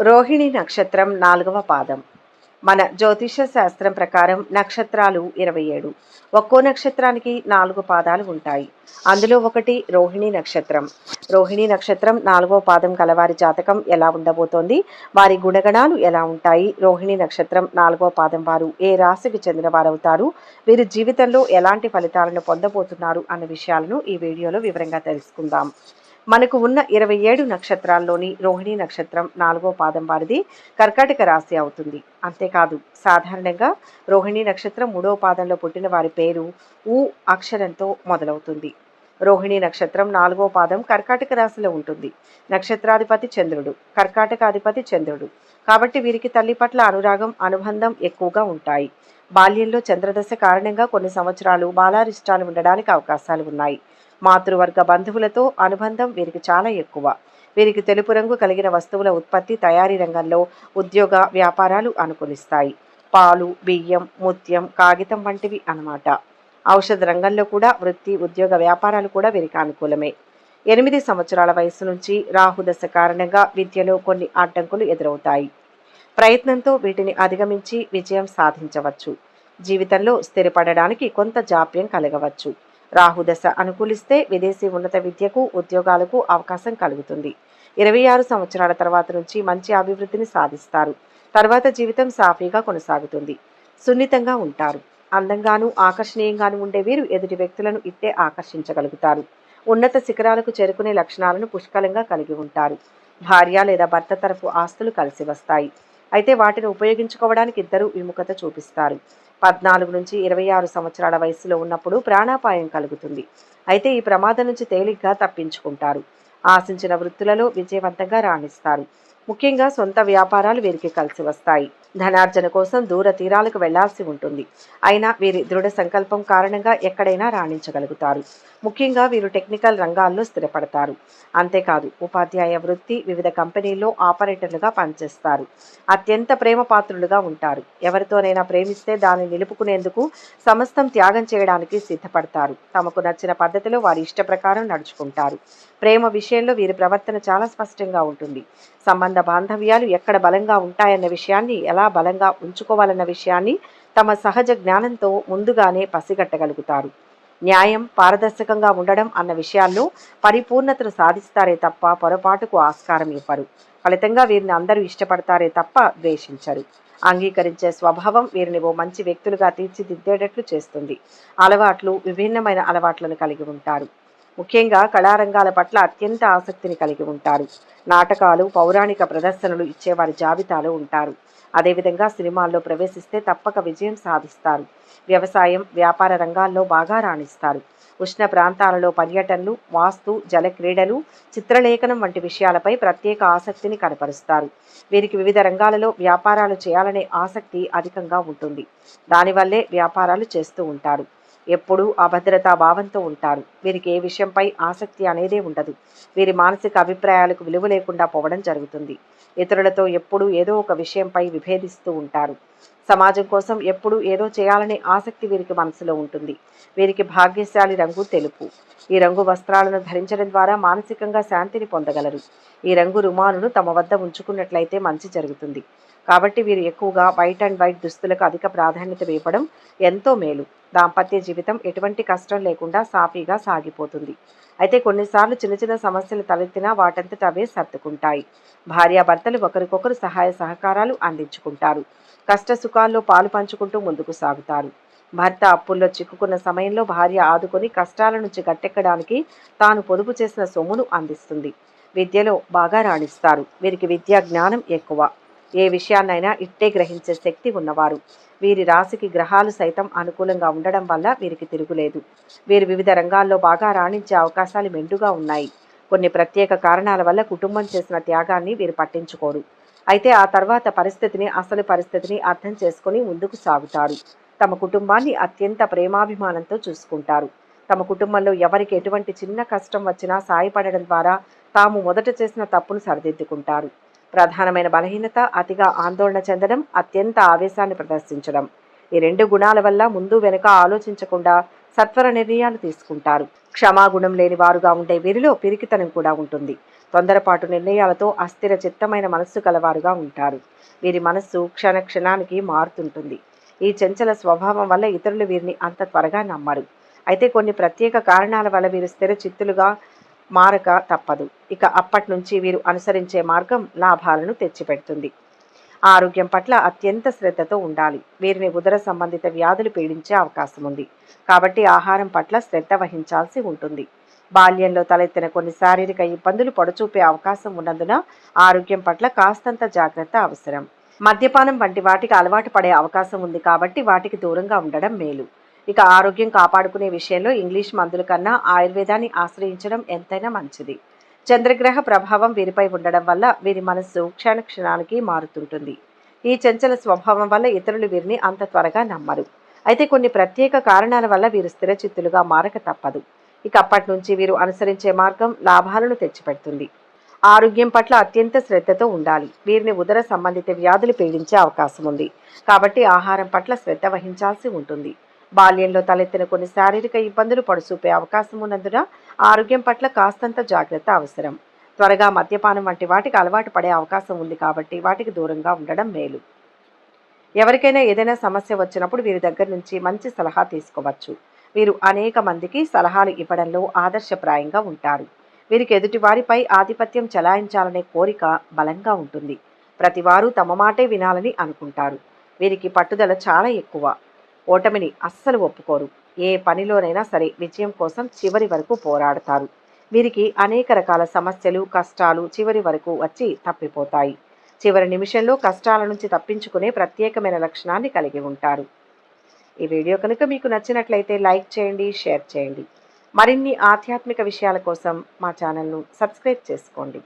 రోహిణి నక్షత్రం నాలుగవ పాదం. మన జ్యోతిష శాస్త్రం ప్రకారం నక్షత్రాలు ఇరవై ఏడు. ఒక్కో నక్షత్రానికి నాలుగు పాదాలు ఉంటాయి. అందులో ఒకటి రోహిణి నక్షత్రం. రోహిణి నక్షత్రం నాలుగో పాదం కలవారి జాతకం ఎలా ఉండబోతోంది? వారి గుణగణాలు ఎలా ఉంటాయి? రోహిణి నక్షత్రం నాలుగో పాదం వారు ఏ రాశికి చెందిన వారవుతారు? వీరి జీవితంలో ఎలాంటి ఫలితాలను పొందబోతున్నారు అన్న విషయాలను ఈ వీడియోలో వివరంగా తెలుసుకుందాం. మనకు ఉన్న ఇరవై ఏడు నక్షత్రాల్లోని రోహిణి నక్షత్రం నాలుగో పాదం వారిది కర్కాటక రాశి అవుతుంది. అంతేకాదు సాధారణంగా రోహిణి నక్షత్రం మూడో పాదంలో పుట్టిన వారి పేరు ఊ అక్షరంతో మొదలవుతుంది. రోహిణి నక్షత్రం నాలుగో పాదం కర్కాటక రాశిలో ఉంటుంది. నక్షత్రాధిపతి చంద్రుడు కర్కాటకాధిపతి చంద్రుడు. కాబట్టి వీరికి తల్లి పట్ల అనురాగం అనుబంధం ఎక్కువగా ఉంటాయి. బాల్యంలో చంద్రదశ కారణంగా కొన్ని సంవత్సరాలు బాలారిష్టాలు ఉండడానికి అవకాశాలు ఉన్నాయి. మాతృవర్గ బంధువులతో అనుబంధం వీరికి చాలా ఎక్కువ. వీరికి తెలుపు రంగు కలిగిన వస్తువుల ఉత్పత్తి తయారీ రంగంలో ఉద్యోగ వ్యాపారాలు అనుకూలిస్తాయి. పాలు బియ్యం ముత్యం కాగితం వంటివి అన్నమాట. ఔషధ రంగంలో కూడా వృత్తి ఉద్యోగ వ్యాపారాలు కూడా వీరికి అనుకూలమే. ఎనిమిది సంవత్సరాల వయసు నుంచి రాహుదశ కారణంగా విద్యలో కొన్ని అడ్డంకులు ఎదురవుతాయి. ప్రయత్నంతో వీటిని అధిగమించి విజయం సాధించవచ్చు. జీవితంలో స్థిరపడడానికి కొంత జాప్యం కలగవచ్చు. రాహుదశ అనుకూలిస్తే విదేశీ ఉన్నత విద్యకు ఉద్యోగాలకు అవకాశం కలుగుతుంది. ఇరవై ఆరు సంవత్సరాల తర్వాత నుంచి మంచి అభివృద్ధిని సాధిస్తారు. తర్వాత జీవితం సాఫీగా కొనసాగుతుంది. సున్నితంగా ఉంటారు. అందంగాను ఆకర్షణీయంగాను ఉండే వీరు ఎదుటి వ్యక్తులను ఇట్టే ఆకర్షించగలుగుతారు. ఉన్నత శిఖరాలకు చేరుకునే లక్షణాలను పుష్కలంగా కలిగి ఉంటారు. భార్య లేదా భర్త తరఫు ఆస్తులు కలిసి వస్తాయి. అయితే వాటిని ఉపయోగించుకోవడానికి ఇద్దరు విముఖత చూపిస్తారు. పద్నాలుగు నుంచి ఇరవై ఆరు సంవత్సరాల వయసులో ఉన్నప్పుడు ప్రాణాపాయం కలుగుతుంది. అయితే ఈ ప్రమాదం నుంచి తేలిగ్గా తప్పించుకుంటారు. ఆశించిన వృత్తులలో విజయవంతంగా రాణిస్తారు. ముఖ్యంగా సొంత వ్యాపారాలు వీరికి కలిసి వస్తాయి. ధనార్జన కోసం దూర తీరాలకు వెళ్ళాల్సి ఉంటుంది. అయినా వీరి దృఢ సంకల్పం కారణంగా ఎక్కడైనా రాణించగలుగుతారు. ముఖ్యంగా వీరు టెక్నికల్ రంగాల్లో స్థిరపడతారు. అంతేకాదు ఉపాధ్యాయ వృత్తి వివిధ కంపెనీల్లో ఆపరేటర్లుగా పనిచేస్తారు. అత్యంత ప్రేమ పాత్రులుగా ఉంటారు. ఎవరితోనైనా ప్రేమిస్తే దాన్ని నిలుపుకునేందుకు సమస్తం త్యాగం చేయడానికి సిద్ధపడతారు. తమకు నచ్చిన పద్ధతిలో వారి ఇష్ట ప్రకారం నడుచుకుంటారు. ప్రేమ విషయంలో వీరి ప్రవర్తన చాలా స్పష్టంగా ఉంటుంది. సంబంధ బాంధవ్యాలు ఎక్కడ బలంగా ఉంటాయన్న విషయాన్ని ఎలా బలంగా ఉంచుకోవాలన్న విషయాన్ని తమ సహజ జ్ఞానంతో ముందుగానే పసిగట్టగలుగుతారు. న్యాయం పారదర్శకంగా ఉండడం అన్న విషయాల్లో పరిపూర్ణతను సాధిస్తారే తప్ప పొరపాటుకు ఆస్కారం ఇవ్వరు. ఫలితంగా వీరిని అందరూ ఇష్టపడతారే తప్ప ద్వేషించరు. అంగీకరించే స్వభావం వీరిని ఓ మంచి వ్యక్తులుగా తీర్చిదిద్దేటట్లు చేస్తుంది. అలవాట్లు విభిన్నమైన అలవాట్లను కలిగి ఉంటారు. ముఖ్యంగా కళారంగాల పట్ల అత్యంత ఆసక్తిని కలిగి ఉంటారు. నాటకాలు పౌరాణిక ప్రదర్శనలు ఇచ్చేవారి జాబితాలో ఉంటారు. అదేవిధంగా సినిమాల్లో ప్రవేశిస్తే తప్పక విజయం సాధిస్తారు. వ్యవసాయం వ్యాపార రంగాల్లో బాగా రాణిస్తారు. ఉష్ణ ప్రాంతాలలో పర్యటనలు వాస్తు జల క్రీడలు చిత్రలేఖనం వంటి విషయాలపై ప్రత్యేక ఆసక్తిని కనపరుస్తారు. వీరికి వివిధ రంగాలలో వ్యాపారాలు చేయాలనే ఆసక్తి అధికంగా ఉంటుంది. దానివల్లే వ్యాపారాలు చేస్తూ ఉంటారు. ఎప్పుడూ అభద్రతా భావంతో ఉంటారు వీరికి ఏ విషయంపై ఆసక్తి అనేదే ఉండదు. వీరి మానసిక అభిప్రాయాలకు విలువ లేకుండా పోవడం జరుగుతుంది. ఇతరులతో ఎప్పుడూ ఏదో ఒక విషయంపై విభేదిస్తూ ఉంటారు. సమాజం కోసం ఎప్పుడూ ఏదో చేయాలనే ఆసక్తి వీరికి మనసులో ఉంటుంది. వీరికి భాగ్యశాలి రంగు తెలుపు. ఈ రంగు వస్త్రాలను ధరించడం ద్వారా మానసికంగా శాంతిని పొందగలరు. ఈ రంగు రుమాలును తమ వద్ద ఉంచుకున్నట్లయితే మంచి జరుగుతుంది. కాబట్టి వీరు ఎక్కువగా వైట్ అండ్ వైట్ దుస్తులకు అధిక ప్రాధాన్యత ఇవ్వడం ఎంతో మేలు. దాంపత్య జీవితం ఎటువంటి కష్టం లేకుండా సాఫీగా సాగిపోతుంది. అయితే కొన్నిసార్లు చిన్న చిన్న సమస్యలు తలెత్తినా వాటంతట అవే సర్దుకుంటాయి. భార్యాభర్తలు ఒకరికొకరు సహాయ సహకారాలు అందించుకుంటారు. కష్ట సుఖాల్లో పాలు పంచుకుంటూ ముందుకు సాగుతారు. భర్త అప్పుల్లో చిక్కుకున్న సమయంలో భార్య ఆదుకొని కష్టాల నుంచి గట్టెక్కడానికి తాను పొదుపు చేసిన సొమ్మును అందిస్తుంది. విద్యలో బాగా రాణిస్తారు. వీరికి విద్యా జ్ఞానం ఎక్కువ. ఏ విషయాన్నైనా ఇట్టే గ్రహించే శక్తి ఉన్నవారు. వీరి రాశికి గ్రహాలు సైతం అనుకూలంగా ఉండడం వల్ల వీరికి తిరుగులేదు. వీరు వివిధ రంగాల్లో బాగా రాణించే అవకాశాలు మెండుగా ఉన్నాయి. కొన్ని ప్రత్యేక కారణాల వల్ల కుటుంబం చేసిన త్యాగాన్ని వీరు పట్టించుకోరు. అయితే ఆ తర్వాత పరిస్థితిని అసలు పరిస్థితిని అర్థం చేసుకుని ముందుకు సాగుతారు. తమ కుటుంబాన్ని అత్యంత ప్రేమాభిమానంతో చూసుకుంటారు. తమ కుటుంబంలో ఎవరికి ఎటువంటి చిన్న కష్టం వచ్చినా సాయపడడం ద్వారా తాము మొదట చేసిన తప్పును సరిదిద్దుకుంటారు. ప్రధానమైన బలహీనత అతిగా ఆందోళన చెందడం అత్యంత ఆవేశాన్ని ప్రదర్శించడం. ఈ రెండు గుణాల వల్ల ముందు వెనుక ఆలోచించకుండా సత్వర నిర్ణయాలు తీసుకుంటారు. క్షమాగుణం లేని వారుగా ఉండే వీరిలో పిరికితనం కూడా ఉంటుంది. తొందరపాటు నిర్ణయాలతో అస్థిర చిత్తమైన మనస్సు కలవారుగా ఉంటారు. వీరి మనస్సు క్షణ క్షణానికి మారుతుంటుంది. ఈ చంచల స్వభావం వల్ల ఇతరులు వీరిని అంత త్వరగా నమ్మరు. అయితే కొన్ని ప్రత్యేక కారణాల వల్ల వీరు స్థిర చిత్తులుగా మారక తప్పదు. ఇక అప్పటి నుంచి వీరు అనుసరించే మార్గం లాభాలను తెచ్చిపెడుతుంది. ఆరోగ్యం పట్ల అత్యంత శ్రద్ధతో ఉండాలి. వీరిని ఉదర సంబంధిత వ్యాధులు పీడించే అవకాశం ఉంది కాబట్టి ఆహారం పట్ల శ్రద్ధ వహించాల్సి ఉంటుంది. బాల్యంలో తలెత్తిన కొన్ని శారీరక ఇబ్బందులు పొడచూపే అవకాశం ఉన్నందున ఆరోగ్యం పట్ల కాస్తంత జాగ్రత్త అవసరం. మద్యపానం వంటి వాటికి అలవాటు పడే అవకాశం ఉంది కాబట్టి వాటికి దూరంగా ఉండడం మేలు. ఇక ఆరోగ్యం కాపాడుకునే విషయంలో ఇంగ్లీష్ మందుల కన్నా ఆయుర్వేదాన్ని ఆశ్రయించడం ఎంతైనా మంచిది. చంద్రగ్రహ ప్రభావం వీరిపై ఉండడం వల్ల వీరి మనస్సు క్షణ క్షణానికి మారుతుంటుంది. ఈ చంచల స్వభావం వల్ల ఇతరులు వీరిని అంత త్వరగా నమ్మరు. అయితే కొన్ని ప్రత్యేక కారణాల వల్ల వీరు స్థిరచిత్తులుగా మారక తప్పదు. ఇక అప్పటి నుంచి వీరు అనుసరించే మార్గం లాభాలను తెచ్చిపెడుతుంది. ఆరోగ్యం పట్ల అత్యంత శ్రద్ధతో ఉండాలి. వీరిని ఉదర సంబంధిత వ్యాధులు పీడించే అవకాశం ఉంది. కాబట్టి ఆహారం పట్ల శ్రద్ధ వహించాల్సి ఉంటుంది. బాల్యంలో తలెత్తిన కొన్ని శారీరక ఇబ్బందులు పడుచూపే అవకాశం ఉన్నందున ఆరోగ్యం పట్ల కాస్తంత జాగ్రత్త అవసరం. త్వరగా మద్యపానం వంటి వాటికి అలవాటు పడే అవకాశం ఉంది కాబట్టి వాటికి దూరంగా ఉండడం మేలు. ఎవరికైనా ఏదైనా సమస్య వచ్చినప్పుడు వీరి దగ్గర నుంచి మంచి సలహా తీసుకోవచ్చు. వీరు అనేక మందికి సలహాలు ఇవ్వడంలో ఆదర్శప్రాయంగా ఉంటారు. వీరికి ఎదుటి వారిపై ఆధిపత్యం చెలాయించాలనే కోరిక బలంగా ఉంటుంది. ప్రతివారు తమ మాటే వినాలని అనుకుంటారు. వీరికి పట్టుదల చాలా ఎక్కువ. ఓటమిని అస్సలు ఒప్పుకోరు. ఏ పనిలోనైనా సరే విజయం కోసం చివరి వరకు పోరాడతారు. వీరికి అనేక రకాల సమస్యలు కష్టాలు చివరి వరకు వచ్చి తప్పిపోతాయి. చివరి నిమిషంలో కష్టాల నుంచి తప్పించుకునే ప్రత్యేకమైన లక్షణాన్ని కలిగి ఉంటారు. ఈ వీడియో కనుక మీకు నచ్చినట్లయితే లైక్ చేయండి షేర్ చేయండి. మరిన్ని ఆధ్యాత్మిక విషయాల కోసం మా ఛానల్ను సబ్స్క్రైబ్ చేసుకోండి.